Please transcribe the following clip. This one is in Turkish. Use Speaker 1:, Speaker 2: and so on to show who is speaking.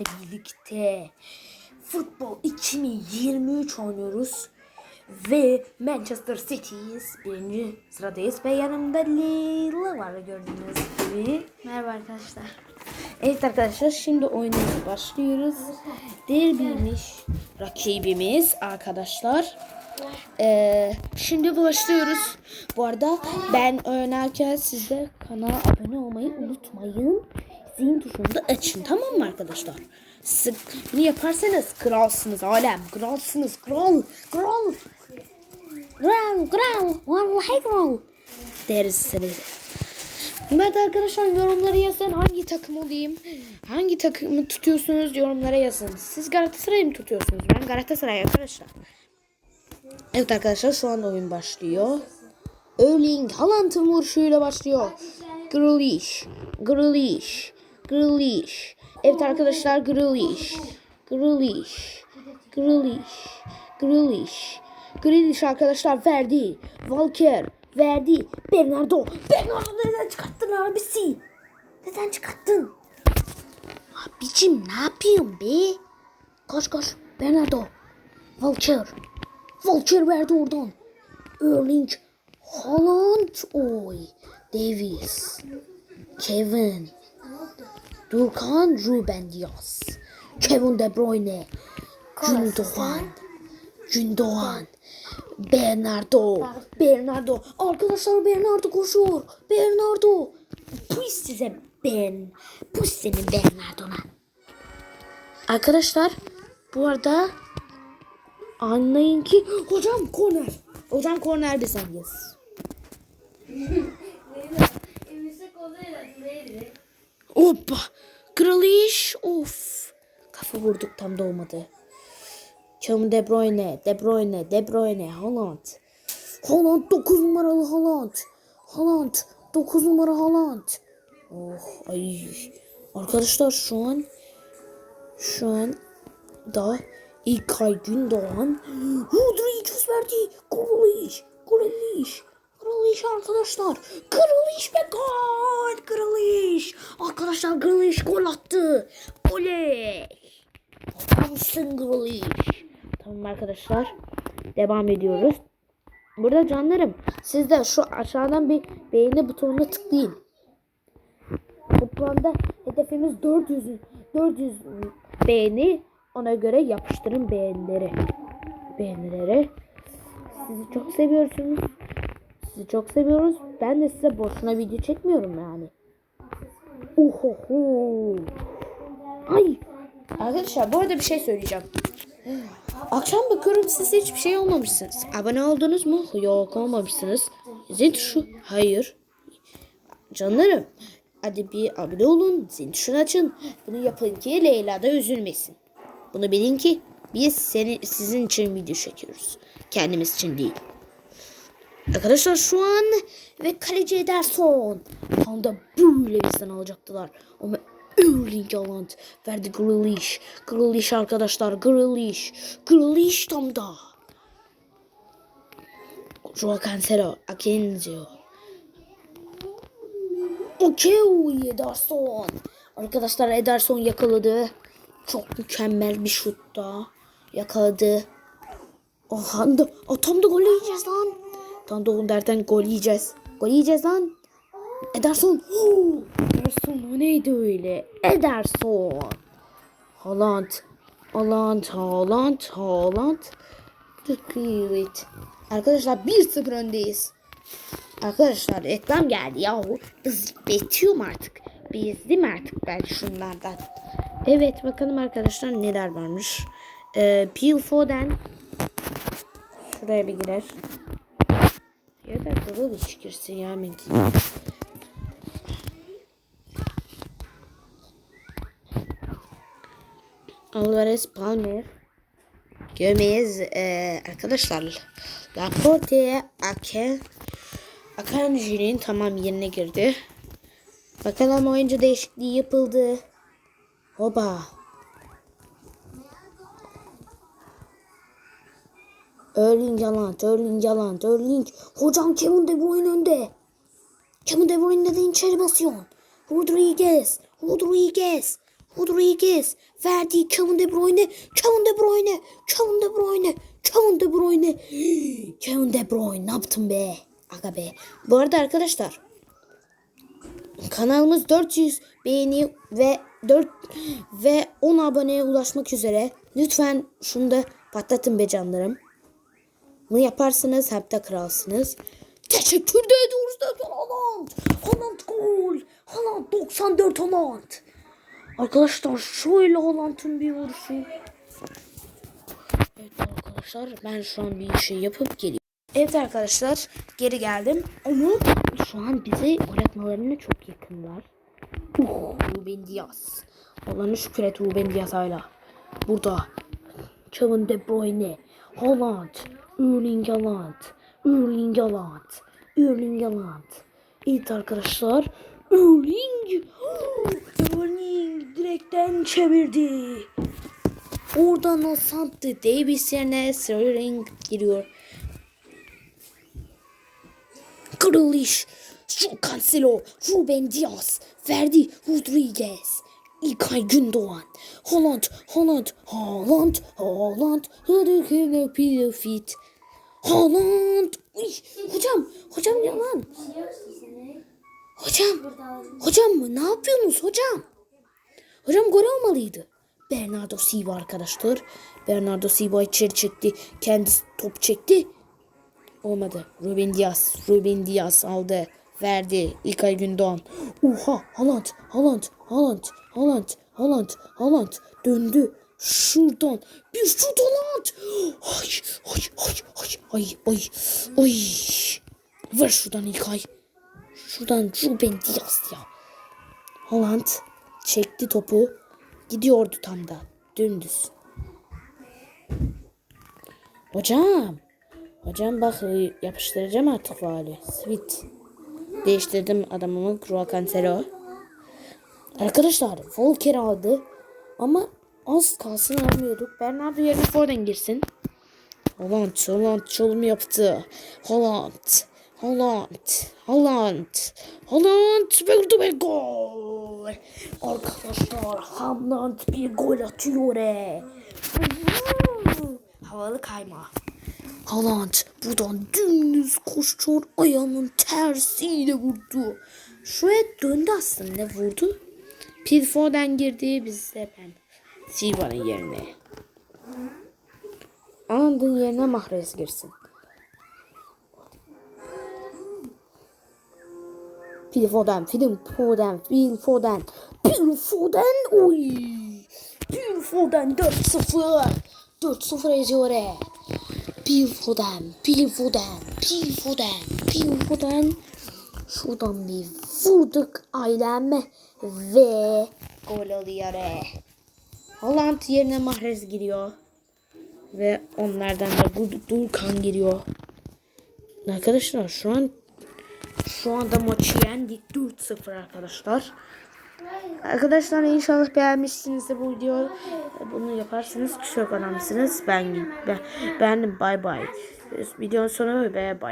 Speaker 1: birlikte futbol 2023 oynuyoruz ve Manchester City'yiz. Birinci sıradayız ve yanımda Leyla var gördüğünüz gibi.
Speaker 2: Merhaba arkadaşlar.
Speaker 1: Evet arkadaşlar şimdi oyunumuza başlıyoruz. Derbiymiş rakibimiz arkadaşlar. Ee, şimdi başlıyoruz. Bu arada ben oynarken siz de kanala abone olmayı unutmayın. Zil tuşunu da açın tamam mı arkadaşlar? Siz bunu yaparsanız kralsınız alem. Kralsınız kral. Kral. Kral. Kral. Vallahi kral. Deriz size. Evet arkadaşlar yorumlara yazın hangi takım olayım? Hangi takımı tutuyorsunuz yorumlara yazın. Siz Galatasaray'ı mı tutuyorsunuz? Ben Galatasaray arkadaşlar. Evet arkadaşlar şu an oyun başlıyor. Erling Haaland'ın vuruşuyla başlıyor. Grealish, Grealish, Grealish. Evet arkadaşlar Grealish, Grealish, Grealish, Grealish. Grealish arkadaşlar verdi. Walker verdi. Bernardo. Bernardo neden çıkarttın abisi? Neden çıkarttın? Abicim ne yapıyorsun be? Koş koş. Bernardo. Walker. Walker verdi oradan. Erling Haaland. Oy. Davis. Kevin. Durkan Ruben Diaz. Kevin De Bruyne. Gündoğan. Gündoğan. Bernardo. Bernardo. Arkadaşlar Bernardo koşuyor. Bernardo. Puy size ben. Puy senin Bernardo'na. Arkadaşlar bu arada anlayın ki hocam korner. Hocam korner bizendeyiz. Hoppa. Kraliş. Of. Kafa vurduk tam da olmadı. Kevin De Bruyne, De Bruyne, De Bruyne, Haaland. Haaland 9 numaralı Haaland. Haaland 9 numara Haaland. Oh ay. Arkadaşlar şu an şu an da İlkay Gündoğan Rodriguez verdi. Grealish, Grealish, Grealish arkadaşlar. Grealish ve gol. Arkadaşlar Grealish gol attı. Oley. Adamsın Grealish. Tamam arkadaşlar. Devam ediyoruz. Burada canlarım siz de şu aşağıdan bir beğeni butonuna tıklayın. Toplamda hedefimiz 400 400 beğeni. Ona göre yapıştırın beğenileri. Beğenileri. Sizi çok seviyorsunuz. Sizi çok seviyoruz. Ben de size boşuna video çekmiyorum yani. Uhuhu. Ay. Arkadaşlar bu arada bir şey söyleyeceğim. Akşam bakıyorum siz hiçbir şey olmamışsınız. Abone oldunuz mu? Yok olmamışsınız. Zil tuşu? Hayır. Canlarım. Hadi bir abone olun. Zil tuşunu açın. Bunu yapın ki Leyla da üzülmesin. Bunu bilin ki biz seni, sizin için video çekiyoruz. Kendimiz için değil. Arkadaşlar şu an ve kaleci Ederson. Tam da böyle bizden alacaktılar. Ama Erling Haaland verdi Grealish. Grealish arkadaşlar Grealish. Grealish tam da. Joao Cancelo. Akenzo. Okey Ederson. Arkadaşlar Ederson yakaladı. Çok mükemmel bir şutta. Yakaladı. Aha da, oh, tam da gol yiyeceğiz lan. Tam da derden gol yiyeceğiz. Gol yiyeceğiz lan. Ederson. Ederson o neydi öyle? Ederson. Haaland. Haaland. Haaland. Haaland. Evet. Arkadaşlar 1-0 öndeyiz. Arkadaşlar reklam geldi yahu. Biz betiyorum artık. Bezdim artık ben şunlardan. Evet bakalım arkadaşlar neler varmış. Ee, Peel Foden. Şuraya bir girer. Hiç girsin ya Minki. Alvarez Palmer. Gömeyiz ee, arkadaşlar. Laporte Ake Akanji'nin tamam yerine girdi. Bakalım oyuncu değişikliği yapıldı. Hoba. Erling Haaland, Erling Haaland, Erling. Hocam Kevin De Bruyne önde. Kevin De Bruyne neden içeri basıyorsun? Rodriguez, Rodriguez, Rodriguez. Verdi. Kevin De Bruyne. Kevin De Bruyne. Kevin De Bruyne. Kevin De Bruyne. Kevin De Bruyne. Ne yaptın be? Aga be. Bu arada arkadaşlar. Kanalımız 400 beğeni ve 4 ve 10 aboneye ulaşmak üzere. Lütfen şunu da patlatın be canlarım. Bunu yaparsanız hatta kralsınız. Teşekkür de ediyoruz da Haaland. Haaland gol. Haaland 94 Haaland. Arkadaşlar şöyle Haaland'ın bir vuruşu. Evet arkadaşlar ben şu an bir şey yapıp geliyorum. Evet arkadaşlar geri geldim ama şu an bizi gol atmalarına çok yakınlar. Uh, Ruben Diaz. Allah'ına şükür et Ruben Diaz hala. Burada. Kevin De Bruyne. Haaland. Erling Haaland. Erling Haaland. Erling Haaland. Evet arkadaşlar. Erling. Erling direkten çevirdi. Oradan o Santi Davis yerine Sterling giriyor. Kırılış. Şu Cancelo, Ruben Diaz, Verdi, Rodriguez, İlkay Gündoğan, Haaland, Haaland, Haaland, Haaland, Hırıkını Pilofit, Haaland. Uy, hocam, hocam yalan. Hocam, hocam mı? Ne yapıyorsunuz hocam? Hocam gol olmalıydı. Bernardo Silva arkadaşlar. Bernardo Silva içeri çekti. Kendisi top çekti. Olmadı. Ruben Diaz. Ruben Diaz aldı. Verdi. İlkay Gündoğan. Oha. Haaland. Haaland. Haaland. Haaland. Haaland. Haaland. Döndü. Şuradan. Bir şut Haaland. Ay. Ay. Ay. Ay. Ay. Ay. Ay. Ver şuradan İlkay. Şuradan Ruben Diaz ya. Haaland çekti topu. Gidiyordu tam da. Dümdüz. Hocam. Hocam bak e, yapıştıracağım artık faali. Sweet. Değiştirdim adamımı Crua Cancelo. Arkadaşlar Volker aldı. Ama az kalsın almıyorduk. Bernardo yerine Foden girsin. Holland, Holland çalımı yaptı. Holland, Holland, Holland, Holland vurdu bir gol. Arkadaşlar Holland bir gol atıyor. e. Havalı kayma. Haaland buradan dümdüz koşuyor ayağının tersiyle vurdu. Şuraya döndü aslında vurdu. Phil Foden girdi biz de ben. Silva'nın yerine. Haaland'ın yerine Mahrez girsin. Phil Foden, Phil Foden, Phil Foden, Phil Foden, oy! Phil Foden 4-0. 4-0 yazıyor. e. Phil Foden, Phil Foden, Phil Foden, Phil Foden. Şuradan bir vurduk ailem ve gol oluyor. Holland yerine Mahrez giriyor. Ve onlardan da Dur- Durkan giriyor. Arkadaşlar şu an şu anda maçı yendik 4-0 arkadaşlar. Arkadaşlar inşallah beğenmişsinizdir bu videoyu. Bunu yaparsanız çok önemlisiniz. Ben ben beğendim. Bay bay. Videonun sonu ve bay.